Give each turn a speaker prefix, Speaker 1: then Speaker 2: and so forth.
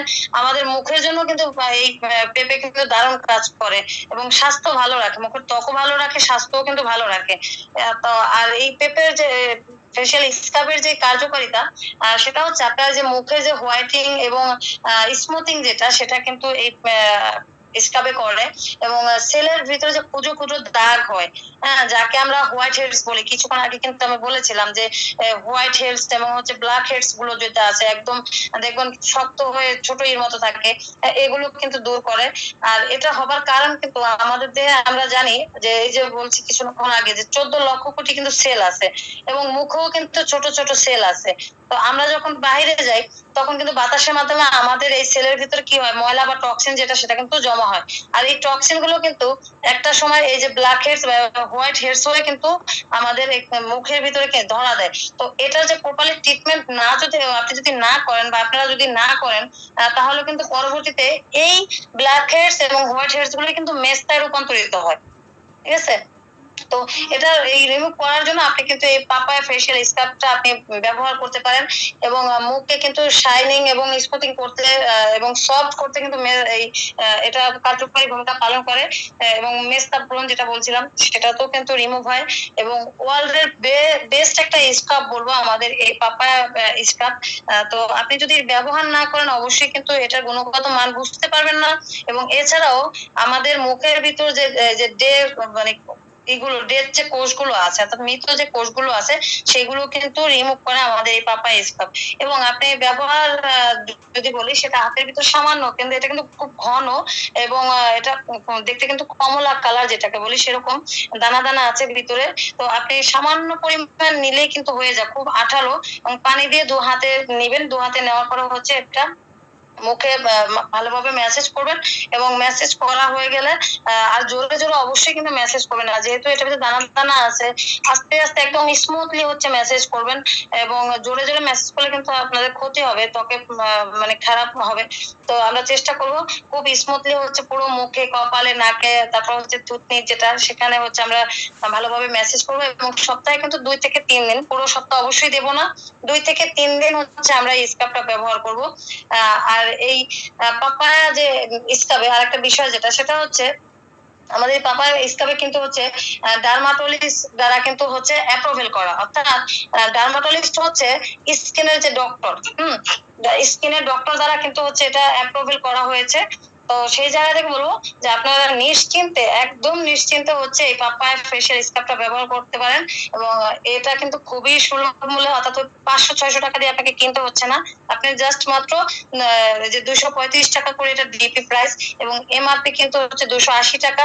Speaker 1: দেখবেন আমাদের মুখের জন্য কিন্তু এই পেঁপে কিন্তু দারুণ কাজ করে এবং স্বাস্থ্য ভালো রাখে, মুখের ত্বকও ভালো রাখে, স্বাস্থ্যও কিন্তু ভালো রাখে। তো, আর এই পেঁপের যে ফেশিয়াল স্ক্রাবের যে কার্যকারিতা সেটা হচ্ছে আপনার যে মুখের যে হোয়াইটিং এবং স্মুথিং যেটা, সেটা কিন্তু এই স্কাবে করে এবং সেলের ভিতরে যে কুজো কুজো দাগ হয় হ্যাঁ যাকে আমরা হোয়াইট হেডস বলি। কিছুক্ষণ আগে কিন্তু আমি বলেছিলাম যে হোয়াইট হেডস এবং হচ্ছে ব্ল্যাক হেডসগুলো যেটা আছে, একদম, দেখবেন শক্ত হয়ে ছোট এর মতো থাকে এগুলো কিন্তু দূর করে। আর এটা হবার কারণ কিন্তু আমাদের দেহে আমরা জানি যে, এই যে বলছি কিছুক্ষণ আগে যে, চোদ্দ লক্ষ কোটি কিন্তু সেল আছে এবং মুখেও কিন্তু ছোট ছোট সেল আছে। তো আমরা যখন বাইরে যাই, তখন কিন্তু বাতাসের মাধ্যমে আমাদের এই সেলের ভিতরে কি হয়, ময়লা বা টক্সিন যেটা, সেটা কিন্তু জমা হয়। আর এই টক্সিনগুলো কিন্তু একটা সময় এই যে ব্ল্যাক হেডস হোয়াইট হেডস হয়ে কিন্তু আমাদের মুখের ভিতরে ধরা দেয়। তো এটা যে প্রপারলি ট্রিটমেন্ট না যদি আপনি যদি না করেন বা আপনারা যদি না করেন তাহলে কিন্তু পরবর্তীতে এই ব্ল্যাক হেডস এবং হোয়াইট হেডসগুলো কিন্তু মেস্তায় রূপান্তরিত হয়। ঠিক আছে? তো এটা এই রিমুভ করার জন্য আপনি কিন্তু এই পাপায়া ফেশিয়াল স্কাবটা আপনি ব্যবহার করতে পারেন এবং মুখকে কিন্তু শাইনিং এবং স্মুথিং করতে এবং সফট করতে কিন্তু এই এটা কার্যকরী ভূমিকা পালন করে এবং মেস্তা ব্রণ যেটা বলছিলাম সেটা তো কিন্তু রিমুভ হয় এবং ওয়ার্ল্ডের বেস্ট একটা স্কাব বলব আমাদের এই পাপায়া স্কাব তো আপনি যদি ব্যবহার না করেন অবশ্যই কিন্তু এটার গুণগত মান বুঝতে পারবেন না এবং এছাড়াও আমাদের মুখের ভিতর যে যে ডে মানে এগুলো ডেড যে কোষগুলো আছে, অর্থাৎ মৃত যে কোষগুলো আছে, সেগুলো কিন্তু রিমুভ করে আমাদের এই পাপা স্কাব এবং আপনি ব্যবহার যদি বলি, সেটা হাতের ভিতর সামান্য, কিন্তু এটা কিন্তু খুব ঘন এবং এটা দেখতে কিন্তু কমলা কালার যেটাকে বলি, সেরকম দানা দানা আছে ভিতরে। তো আপনি সামান্য পরিমাণ নিলেই কিন্তু হয়ে যায়, খুব আঠালো। এবং পানি দিয়ে দু হাতে নিবেন, দু হাতে নেওয়ার পরে হচ্ছে একটা মুখে ভালোভাবে মেসেজ করবেন এবং মেসেজ করা হয়ে গেলে আর জোরে জোরে অবশ্যই কিন্তু মেসেজ করবেন না। যেহেতু এটা ভিতরে দানা দানা আছে, আস্তে আস্তে একদম স্মুথলি হচ্ছে মেসেজ করবেন এবং জোরে জোরে মেসেজ করলে কিন্তু আপনাদের ক্ষতি হবে, ত্বকে মানে খারাপ হবে। তো আমরা চেষ্টা করব খুব স্মুথলি হচ্ছে পুরো মুখে, কপালে, নাকে, তারপর হচ্ছে থুতনি যেটা, সেখানে হচ্ছে আমরা ভালোভাবে মেসেজ করব এবং সপ্তাহে কিন্তু দুই থেকে তিন দিন, পুরো সপ্তাহ অবশ্যই দেবো না। দুই থেকে তিন দিন হচ্ছে আমরা স্কাবটা ব্যবহার করব। আর এই পাপায়া যে ইস্কাবে আর একটা বিষয় যেটা, সেটা হচ্ছে আমাদের পাপার স্কাবে কিন্তু হচ্ছে ডার্মাটোলিস্ট দ্বারা কিন্তু হচ্ছে অ্যাপ্রুভেল করা। অর্থাৎ ডার্মাটোলিস্ট হচ্ছে স্কিনের যে ডক্টর হুম, স্কিনের ডক্টর দ্বারা কিন্তু হচ্ছে এটা অ্যাপ্রুভেল করা হয়েছে। তো সেই জায়গা থেকে বলব যে আপনারা নিশ্চিন্তে, একদম নিশ্চিন্তে হচ্ছে এই পাপায় ফেসিয়াল স্কাবটা ব্যবহার করতে পারেন এবং এটা কিন্তু খুবই সুলভ মূল্যে, অর্থাৎ পাঁচশো, ছয়শো টাকা দিয়ে আপনাকে কিনতে হচ্ছে না। আপনি জাস্ট মাত্র যে দুশো পঁয়ত্রিশ টাকা করে এটা ডিপি প্রাইস এবং এমআরপি কিন্তু হচ্ছে দুশো আশি টাকা।